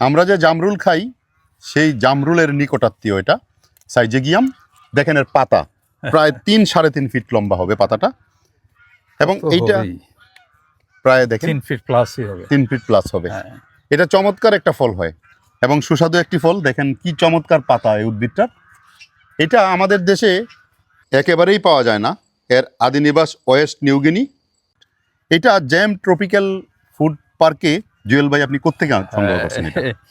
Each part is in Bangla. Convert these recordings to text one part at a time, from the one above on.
আমরা যে জামরুল খাই সেই জামরুলের নিকটাত্মীয় এটা সাইজেগিয়াম দেখেন এর পাতা প্রায় তিন সাড়ে তিন ফিট লম্বা হবে পাতাটা। এবং এইটা প্রায় দেখেন তিন ফিট প্লাসই হবে। তিন ফিট প্লাস হবে। হ্যাঁ। এটা চমৎকার একটা ফল হয় এবং সুস্বাদু একটি ফল। দেখেন কি চমৎকার পাতা এই উদ্ভিদটার। এটা আমাদের দেশে একেবারেই পাওয়া যায় না। এর আদিনিবাস ওয়েস্ট নিউগিনি। এটা জ্যাম ট্রপিক্যাল ফুড পার্কে জুয়েল ভাই আপনি কোথেকে সংগ্রহ করছেন এটা? হ্যাঁ,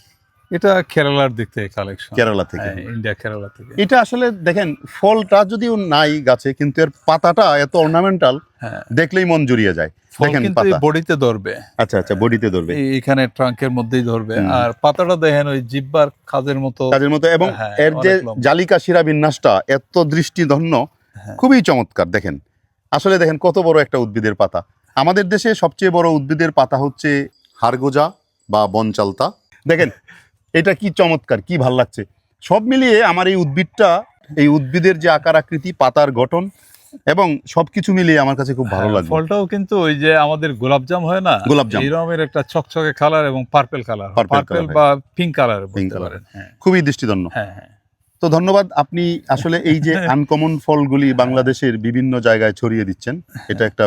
এটা কেরালার দিক থেকে কালেকশন কেরালা থেকে। ইন্ডিয়া কেরালা থেকে। এটা আসলে দেখেন ফলটা যদিও নাই গাছে কিন্তু এর পাতাটা এত অর্নামেন্টাল হ্যাঁ। দেখলেই মন জুড়িয়ে যায়। দেখেন পাতা। বডিতে ধরবে। আচ্ছা আচ্ছা বডিতে ধরবে। এখানে ট্রাঙ্কের মধ্যেই ধরবে। আর পাতাটা দেখেন ওই জিব্বার কাজের মতো। কাজের মতো এবং হ্যাঁ, এর যে জালিকা শিরা বিন্যাসটা এত দৃষ্টিধন্য হ্যাঁ। খুবই চমৎকার দেখেন। আসলে দেখেন কত বড় একটা উদ্ভিদের পাতা। আমাদের দেশে সবচেয়ে বড় উদ্ভিদের পাতা হচ্ছে হারগোজা বা বনচালতা। দেখেন এটা কি চমৎকার কি ভালো লাগছে। সব মিলিয়ে আমার এই উদ্ভিদটা এই উদ্ভিদের যে আকার আকৃতি পাতার গঠন এবং সবকিছু মিলিয়ে আমার কাছে খুব ভালো লাগে ফলটাও কিন্তু ওই যে আমাদের গোলাপজাম হয় না গোলাপজাম। এই রকমের একটা চকচকে কালার এবং পার্পেল কালার পার্পেল বা পিঙ্ক কালার। পারেন হ্যাঁ। খুবই দৃষ্টিধন্য হ্যাঁ হ্যাঁ। তো ধন্যবাদ আপনি আসলে এই যে আনকমন ফলগুলি বাংলাদেশের বিভিন্ন জায়গায় ছড়িয়ে দিচ্ছেন এটা একটা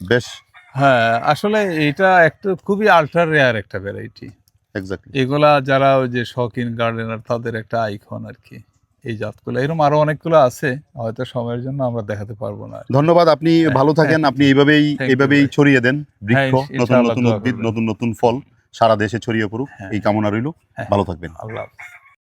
বেশ হ্যাঁ আসলে এটা একটা খুবই আল্ট্রা রেয়ার একটা ভ্যারাইটি এক্স্যাক্টলি এগুলা যারা ওই যে শৌখিন গার্ডেনার তাদের একটা আইকন আর কি এই জাতগুলো। এরকম আরও অনেকগুলো আছে হয়তো সময়ের জন্য আমরা দেখাতে পারব না ধন্যবাদ আপনি ভালো থাকেন। আপনি এইভাবেই এইভাবেই ছড়িয়ে দেন বৃক্ষ হ্যাঁ, নতুন নতুন উদ্ভিদ নতুন নতুন ফল সারা দেশে ছড়িয়ে পড়ুক। হ্যাঁ। এই কামনা রইল। হ্যাঁ। ভালো থাকবেন। আল্লাহ।